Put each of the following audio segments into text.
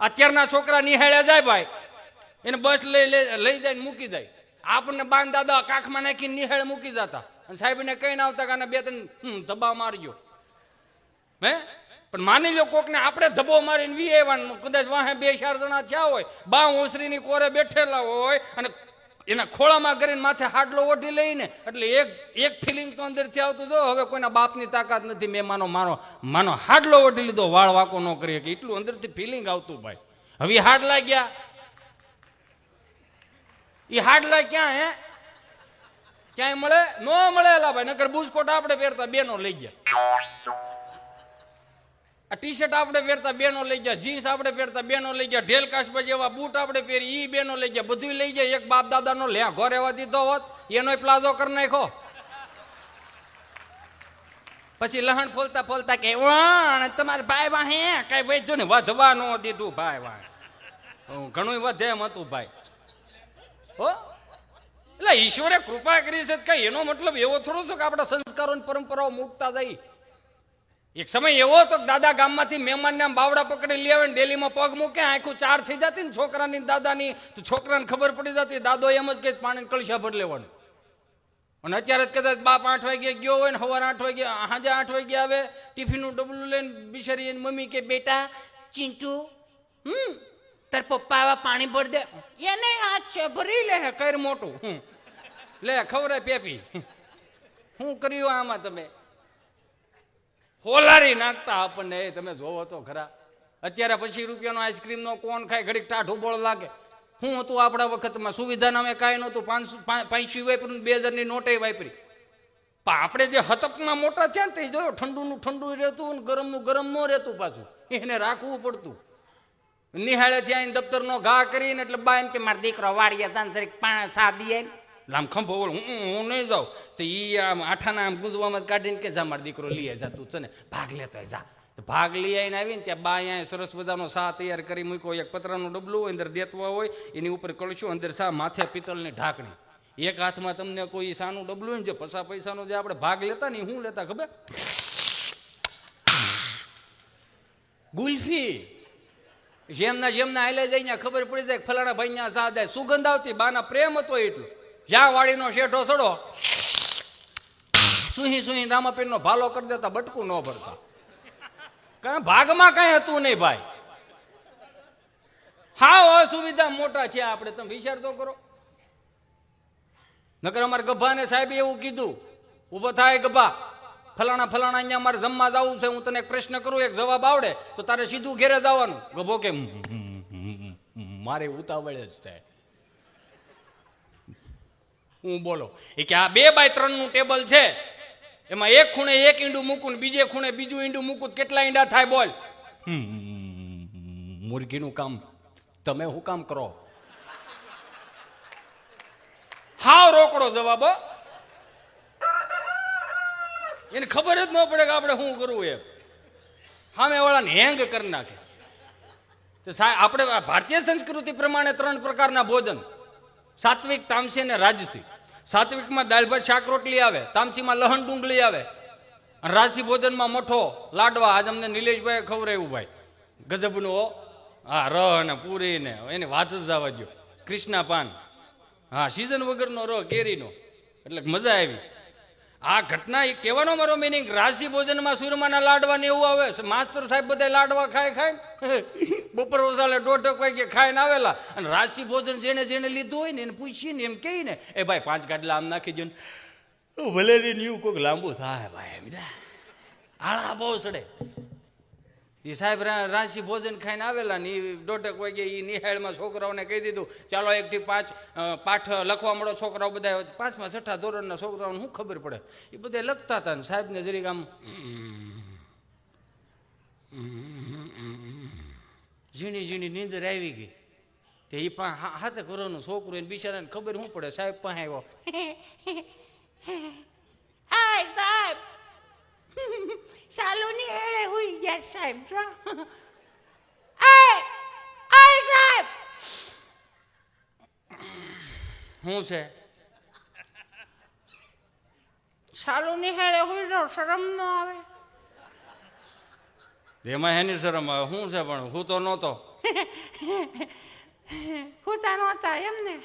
અત્યારના છોકરા નિહાળ્યા જાય ભાઈ. એને બસ લઈ લઈ- જાય મૂકી જાય. આપણને બાંધ દાદા કાખમાં નાખીને નિહાળ મૂકી જતા. અને સાહેબને કઈ ના આવતા કાને બે ત્રણ ધબા મારજો. હે? પણ માની લો કોકને આપણે ધબ્બો મારીને વી કદાચ વાહે બે ચાર જણા થયા હોય બા ઓસરીની કોરે બેઠેલા હોય અને એના ખોળામાં કરીને માથે હાડલો ઓઢી લઈને, એટલે એક એક ફિલિંગ તો અંદરથી આવતું જો હવે કોઈના બાપની તાકાત નથી મેં માનો માનો માનો હાડલો ઓઢી લીધો, વાળ વાકો ન કરીએ કે એટલું અંદરથી ફિલિંગ આવતું ભાઈ. હવે હાડ લાગ્યા ગયા. એ હાડલા ક્યાં, હે? ક્યાંય મળે? નો મળે એલા ભાઈ, નકર બુજકોટ આપણે પહેરતા, બેનો લઈ ગયા. આ ટી શર્ટ આપણે પહેરતા બેનો લઈ ગયા, જીન્સ આપણે પહેરતા બેનો લઈ ગયા, ઢેલ કાશબા જેવા બૂટ આપણે પહેરી એ બેનો લઈ ગયા બધું લઈ ગયા. એક બાપ દાદાનો લ્યા ઘર એવા દીધો હોત એનો પ્લાઝો કરી નાખો પછી લહણ ફોલતા ફોલતા કે, વણ, તમારે ભાઈ વાહે કઈ વૈધો ને વધવા નો દીધું ભાઈ વાહ ઘણું વધે એમ હતું ભાઈ. હો? એટલે ઈશ્વરે કૃપા કરી છે કઈ. એનો મતલબ એવો થોડો છે કે આપણા સંસ્કારો પરંપરાઓ મૂકતા જાય. એક સમય એવો હતો દાદા ગામમાંથી મહેમાનને બાવડા પકડી લઈ ને ડેલીમાં પગ મૂકે, આખું ચાર થઈ જતી ને છોકરાની દાદાની, તો છોકરાને ખબર પડી જતી, દાદો એમ જ કે પાણી કળશા ભર લેવાનું. અને અત્યારે જ કદાચ બાપ આઠ વાગે ગયો હોય ને સવારે આઠ વાગે, સાંજે આઠ વાગે આવે, ટિફિનનું ડબલું લઈને બિચારી એની મમ્મી કે, બેટા, ચીંટુ, હમ, તાર પપ્પા આવા પાણી ભર દે. એને આ છે, ભરી લે કર મોટું. લે ખબર પેપી. શું કર્યું આમાં તમે? હોલારી નાખતા આપણને. એ તમે જોવો તો ખરા. અત્યારે પછી રૂપિયાનો આઈસ્ક્રીમનો કોણ ખાય? ઘડીક ટાઢું બોળ લાગે. શું હતું આપણા વખતમાં. સુવિધા નામે કાંઈ નહોતું. પાંચસો પાંચસી વાપર્યું બે હજારની નોટે વાપરી. પણ આપણે જે હતકમાં મોટા છે ને તે જોયો, ઠંડુનું ઠંડુ રહેતું ને ગરમનું ગરમ ન રહેતું પાછું. એને રાખવું પડતું. નિહાળે ત્યાં દફતરનો ઘા કરીને એટલે બા એમ કે, મારા દીકરો વાળીએ તાન પાણી પાંચ સા દીએ આમ ખંભો બોલ હું હું નહીં જાઉં. તો એ આમ આઠાના આમ ગુંજવામાં કાઢીને કે જા મારો દીકરો લઈએ જા તું છે ને, ભાગ લેતો હોય જા. ભાગ લઈ આવીને આવીને ત્યાં બા અહીંયા સરસ મજાનો સા તૈયાર કરી મૂક્યો. એક પતરાનું ડબલું હોય, અંદર દેતવા હોય, એની ઉપર કળશું, અંદર સા માથે પિત્તળની ઢાંકણી. એક હાથમાં તમને કોઈ સાનું ડબલું હોય ને જે પસા પૈસાનો જે આપણે ભાગ લેતા ને શું લેતા ખબર? ગુલ્ફી. જેમના જેમના આયલા જાય ખબર પડી જાય ફલાણા ભાઈ ત્યાં સા જાય. સુગંધ આવતી, બાના પ્રેમ હતો એટલું. જ્યાં વાડીનો શેઠો સડો સુહી સુહી રામાપીરનો ભાલો કરી દેતા બટકું ન ભરતા. કારણ ભાગમાં કઈ હતું નહીં ભાઈ. હા અસુવિધા મોટા છે આપણે તમે વિચાર તો કરો. નકર અમારે ગભાને સાહેબે એવું કીધું ઊભો થાય ગભા. ફલાણા ફલાણા અહીંયા મારે જમવા જવું છે હું તને એક પ્રશ્ન કરું એક જવાબ આવડે તો તારે સીધું ઘેરે જવાનું. ગભો કે "હમ, હમ, હમ, હમ, મારે ઉતાવળ જ છે. હું બોલો. એ કે આ બે બાય ત્રણનું ટેબલ છે. એમાં એક ખૂણે એક ઈંડું મૂકું બીજે ખૂણે બીજું ઈંડું મૂકું કેટલા ઈંડા થાય બોલ. "હમ, મુરગીનું કામ તમે શું કામ કરો? હાવ રોકડો જવાબ હો. એને ખબર જ ન પડે કે આપણે શું કરવું એમ. હામે વાળાને હેંગ કરી નાખે. તો સાહેબ આપણે આ ભારતીય સંસ્કૃતિ પ્રમાણે ત્રણ પ્રકારના ભોજન. સાત્વિક તામસી અને રાજસી. સાત્વિકમાં દાળ ભાત શાક, રોટલી આવે, તામસીમાં લહણ ડુંગળી આવે. અને રાજસી ભોજનમાં મઠો, લાડવા, આજ અમને નિલેશભાઈ ખવડાવ્યું ભાઈ. ગજબનું, હો ર ને પૂરી ને, એની વાત જ જવા દો કૃષ્ણા પાન. હા સિઝન વગરનો રહ, કેરીનો. એટલે મજા આવી. આ ઘટના એ કહેવાનો મારો મિનિંગ રાશિ ભોજનમાં સુરમાના લાડવા ને એવું આવે, માસ્તર સાહેબ બધા લાડવા ખાય ખાય. બપોર વસાલે દોઢક વાગે ખાઈને આવેલા અને રાશિ ભોજન જેને જેને લીધું હોય ને એને પૂછીને એમ કહી ને, એ ભાઈ, પાંચ ગાડલા આમ નાખી દો ને. ભલે ન્યુ કોઈક લાંબુ થાય ભાઈ, એમ. આળા બહુ સડે. એ સાહેબ રાશિ ભોજન ખાઈને આવેલા ને એ દોઢક વાગે એ નિહાળમાં છોકરાઓને કહી દીધું, ચાલો એકથી પાંચ પાઠ લખવા મળો છોકરાઓ બધા પાંચમા, છઠ્ઠા ધોરણના છોકરાઓને શું ખબર પડે? એ બધા લખતા હતા ને સાહેબને જરીક આમ ઝીણી ઝીણી નીંદર આવી ગઈ. તે એ પણ હાથે ઘરોનું છોકરું એને બિચારાને ખબર શું પડે સાહેબ પણ આવ્યો. હાય સાહેબ! સાલુની એળે હુઈ ગયા સાહેબ જો. આય આય સાહેબ! શું છે? સાલુની હેળે હુઈ જાવ શરમ ન આવે. એમાં એની શરમ આવે. શું છે પણ? હું તો નહોતો. હુતા નહોતા એમ ને?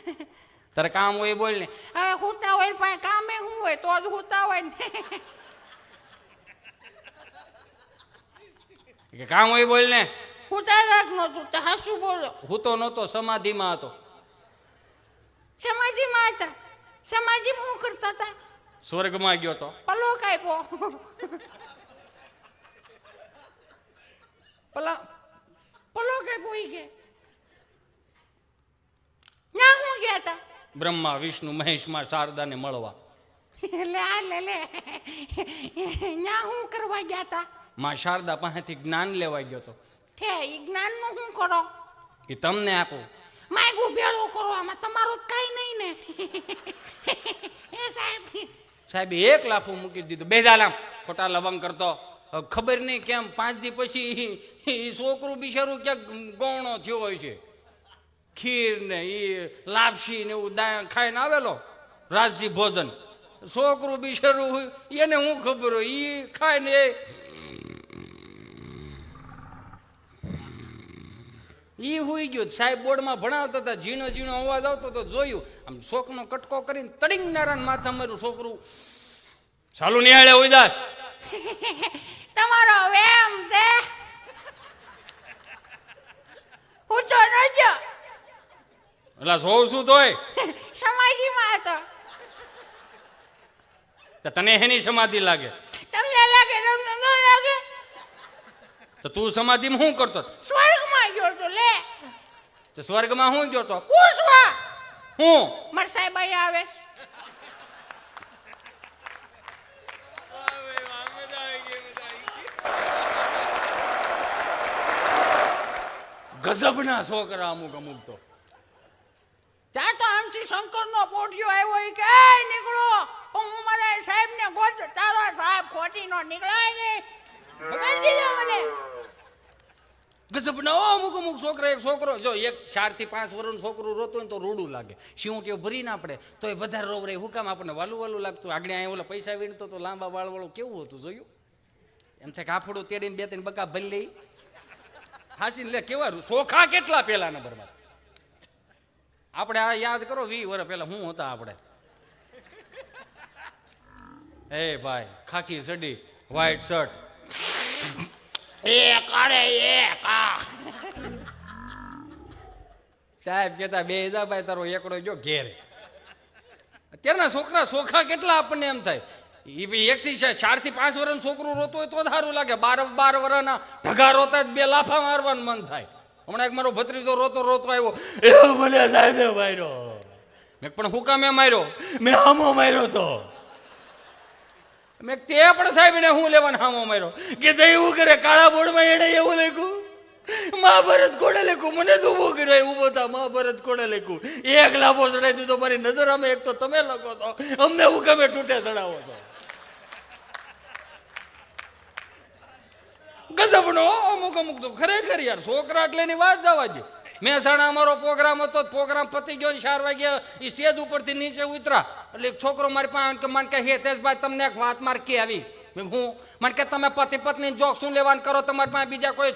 તારે કામ હોય બોલ ને. હવે હુતા હોય પાસે કામે શું હોય તો જ હુતા હોય ને. કે કામ હોય બોલ ને. હુતા રાખ નહોતું. તો હાસું બોલો. હું તો નહોતો સમાધિમાં હતો. સમાધિમાં હતા? સમાધિમાં શું કરતા હતા? સ્વર્ગમાં ગયો તો. પલો કાપ્યો પલા પલો કે ઈ કે? ના હું ગયા હતા બ્રહ્મા વિષ્ણુ મહેષમાં શારદા ને મળવા. લે આ લે લે. ના હું કરવા ગયા હતા માં શારદા પાસેથી જ્ઞાન લેવા ગયો તો. થે ઈ જ્ઞાનનું શું કરો? એ તમને આપું. માયગું ભેળું કરવામાં તમારું જ કઈ નહીં ને. એ સાહેબ. સાહેબ એક લાફું મૂકી દીધું. બેદાલામ ખોટા લવંગ કરતો. ખબર નહીં કેમ, પાંચ દી પછી એ છોકરું બિચારું ક્યાંક ગૌણો થયો હોય છે. ખીર ને એ લાપસી ને એવું દા ખાઈને આવેલો રાજસી ભોજન. છોકરું બિચારું એને હું ખબર હોય એ ખાઈને એ એ હુઈ ગયો. સાહેબ બોર્ડમાં ભણાવતા હતા, ઝીણો ઝીણો અવાજ આવતો તો જોયું. આમ શોકનો કટકો કરીને તડીંગ નારાયણ માથા મારું છોકરું ચાલુ નિહાળે હોય દાસ તમારો વેમ છે. હું તો નજો. એટલે સોવ શું તોય. સમાધિમાં હતો. તો તને એની સમાધિ લાગે? તમને લાગે તમને ન લાગે? તો તું સમાધિમાં શું કરતો? સ્વર્ગમાં ગયો તો લે. તો સ્વર્ગમાં શું ગયો તો? પૂછવા. હું? માર સાહેબ આવે ગજબના છોકરા અમુક અમુક તો. ત્યાં તો આમથી શંકરનો પોઠિયો આવ્યો ઈ કે "એ નીકળો. હું મારા સાહેબને ગોત તારો સાહેબ ખોટી નો નીકળાય ને બગાડી દીધો મને. ગજબના ઓ અમુક અમુક છોકરા. એક છોકરો જો એક ચારથી પાંચ વર્ષનું છોકરું રોતું હોય ને તો રૂડું લાગે. શું કે ભરી ના પડે? તો એ વધારે રોવ રહે હું કામ આપણને વાલું વાલું લાગતું? આગળ અહીંયા ઓલા પૈસા વીણતો તો લાંબા વાળ વાળું કેવું હતું જોયું? એમ થાય કે તેડીને બે ત્રણ બકા ભરી લઈ. હાસીને લે કેવા સોખા કેટલા પેલા નંબરમાં? આપણે આ યાદ કરો વી વર્ષ પહેલા હું હતા આપણે? એ ભાઈ ખાખી ચડી વ્હાઈટ શર્ટ એ કાળે એ આ. સાહેબ કેતા બે ભાઈ તારો એકડો જો ઘેર. અત્યારના છોકરા સોખા કેટલા આપણને એમ થાય. એ બી એક થી ચારથી પાંચ વર્ષનું છોકરું રોતું હોય તો સારું લાગે. બાર બાર વર્ષના ઢગા રોતા જ બે લાફા મારવાનું મન થાય. હમણાં એક મારો ભત્રીજો રોતો રોતો આવ્યો એવો મને સાહેબ માર્યો. મેં પણ હું કામે માર્યો? મેં હામો માર્યો તો. મેં તે પણ સાહેબ ને હું લેવાનો હામો માર્યો? કે તે એવું કરે, કાળા બોર્ડમાં એને એવું લખ્યું? મહાભારત કોણે લખ્યું? મને તો ઊભો કર્યો, એ ઊભો થા, મહાભારત કોણે લખ્યું? એક લાભો ચડાવી દીધો, મારી નજર અમે એક તો તમે લખો છો. અમને હું કમે તૂટે ચડાવો છો? ગજબનો અમુક અમુક તો ખરેખર યાર, છોકરા એટલે ની વાત જવા દે મહેસાણા અમારો પ્રોગ્રામ હતો પ્રોગ્રામ પતી ગયો ને ચાર વાગ્યા એ સ્ટેજ ઉપરથી નીચે ઉતરા. એટલે એક છોકરો મારી પાસે કે, મને કે હેતેશભાઈ તમને એક વાત માર કે આવી? હું? મને કે, તમે પતિ પત્ની જોક શું લેવાનું કરો? તમારી પાસે બીજા કોઈ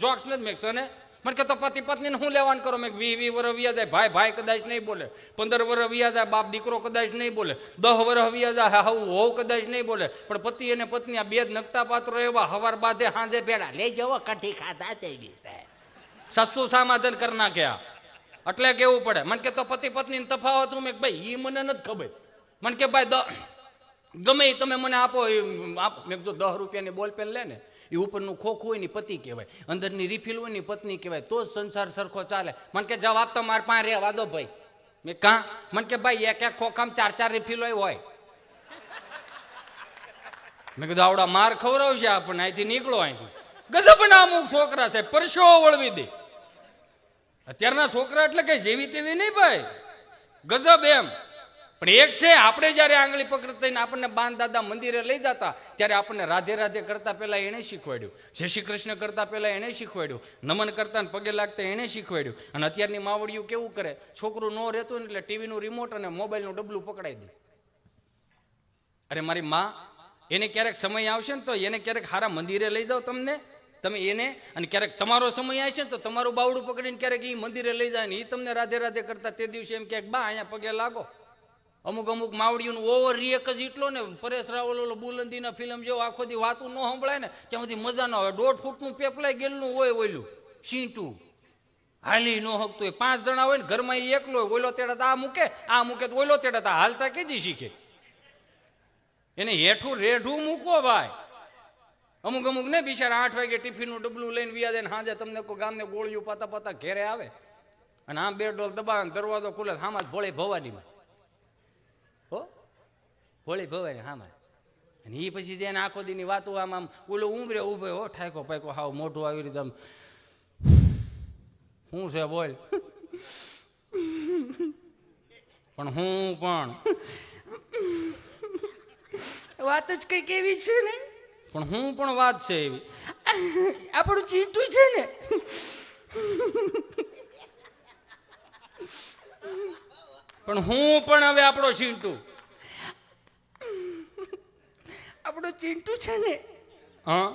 જોક્સ નથી મેં ને? મને કે તો પતિ પત્ની શું લેવાનું કરો? મેં વી વી વર્ષ વ્યા જાય. ભાઈ ભાઈ કદાચ નહીં બોલે. પંદર વર્ષ વ્યા જાય. બાપ દીકરો કદાચ નહીં બોલે. દહ વર્ષ વ્યા જાય. હવું હોવ કદાચ નહીં બોલે. પણ પતિ અને પત્ની આ બે જ નકતા પાત્રો એવા હવાર બાદે હાંજે ભેડા લઈ જવો કઠી ખાધા તે બી સસ્તું સમાધાન કરી નાખ્યા એટલે કેવું પડે? મને કે તો પતિ પત્ની તફાવત હું મેં ભાઈ એ મને નથી ખબર. મને કે ભાઈ, દ ગમે તમે મને આપો મેં જો દહ રૂપિયાની બોલ પેન લે ને. એ ઉપરનું ખોખું હોય ને પતિ કહેવાય. અંદરની રિફિલ હોય ને પત્ની કહેવાય. તો જ સંસાર સરખો ચાલે. મને કે જવાબ તો મારે પાસે રહેવા દો ભાઈ. મેં કાં મને કે ભાઈ, એક એક ખોખામાં ચાર ચાર રિફિલ હોય હોય. મેં કીધું, આવડા માર ખવડાવશે આપણને, અહીંથી નીકળો અહીંથી. ગજબના અમુક છોકરા છે પરસેવો વળવી દે. અત્યારના છોકરા એટલે કઈ જેવી તેવી નહીં ભાઈ. ગજબ એમ. પણ એક છે, આપણે જ્યારે આંગળી પકડતા આપણને બાન દાદા મંદિરે લઈ જતા, ત્યારે આપણને રાધે રાધે કરતા પહેલાં એણે શીખવાડ્યું. જય શ્રી કૃષ્ણ કરતા પહેલાં એણે શીખવાડ્યું. નમન કરતા ને પગે લાગતા એણે શીખવાડ્યું. અને અત્યારની માવડિયું કેવું કરે? છોકરું ન રહેતું ને એટલે ટીવીનું રિમોટ અને મોબાઈલનું ડબલું પકડાઈ દે. અરે મારી માં, એને ક્યારેક સમય આવશે ને તો એને ક્યારેક હારા મંદિરે લઈ જાઓ તમને. તમે એને અને ક્યારેક તમારો સમય આવશે ને તો તમારું બાવડું પકડીને ક્યારેક એ મંદિરે લઈ જાય ને એ તમને રાધે રાધે કરતા તે દિવસે એમ ક્યાંક બા, અહીંયા પગે લાગો. અમુક અમુક માવડીઓનું ઓવર રિએક જ એટલો ને, પરેશ રાવલ ઓલો બુલંદીના ફિલ્મ જેવો આખો દી વાતું ન સંભળાય ને, ત્યાં સુધી મજા ન આવે. દોઢ ફૂટનું પેપલાય ગયેલું હોય ઓયલું સીંટું હાલી ન હકતું હોય. પાંચ જણા હોય ને, ઘરમાં એ એકલો હોય ઓલો તેડા આ મૂકે આ મૂકે તો ઓલો તેડા તો હાલતા કીધી શીખે? એને હેઠું રેઢું મૂકો ભાઈ. અમુક અમુક ને બિચારા આઠ વાગે ટિફિનનું ડબલું લઈને વ્યા જાય સાંજે તમને કોઈ ગામને ગોળીઓ પાતા પાતા ઘેરે આવે. અને આમ બે ડોલ દબાવે દરવાજો ખુલે હામાં ભોળે ભવાનીમાં. ભોળી ભવાની હામાં. અને એ પછી જેને આખો દીની વાતો આમ આમ ઓલો ઉમરે ઉભે હો ઠાકો પાકો હાવ મોઢું આવી રીતે આમ શું છે બોલ. પણ હું પણ. વાત જ કંઈક એવી છે ને? પણ હું પણ વાત છે એવી. આપણું ચીટું છે ને? પણ હું પણ હવે આપણો ચીંટુ. આપણું ચિંટુ છે ને? હા?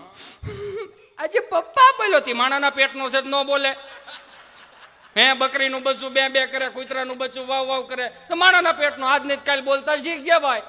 આજે પપ્પા બોલ્યો તી માણાના પેટનો છે ન બોલે. હે બકરીનું બચ્ચું બે બે કરે કૂતરાનું બચ્ચું વાવ વાવ કરે. તો માણાના પેટનો આજ જ કાલ બોલતા શીખ ગયા ભાઈ.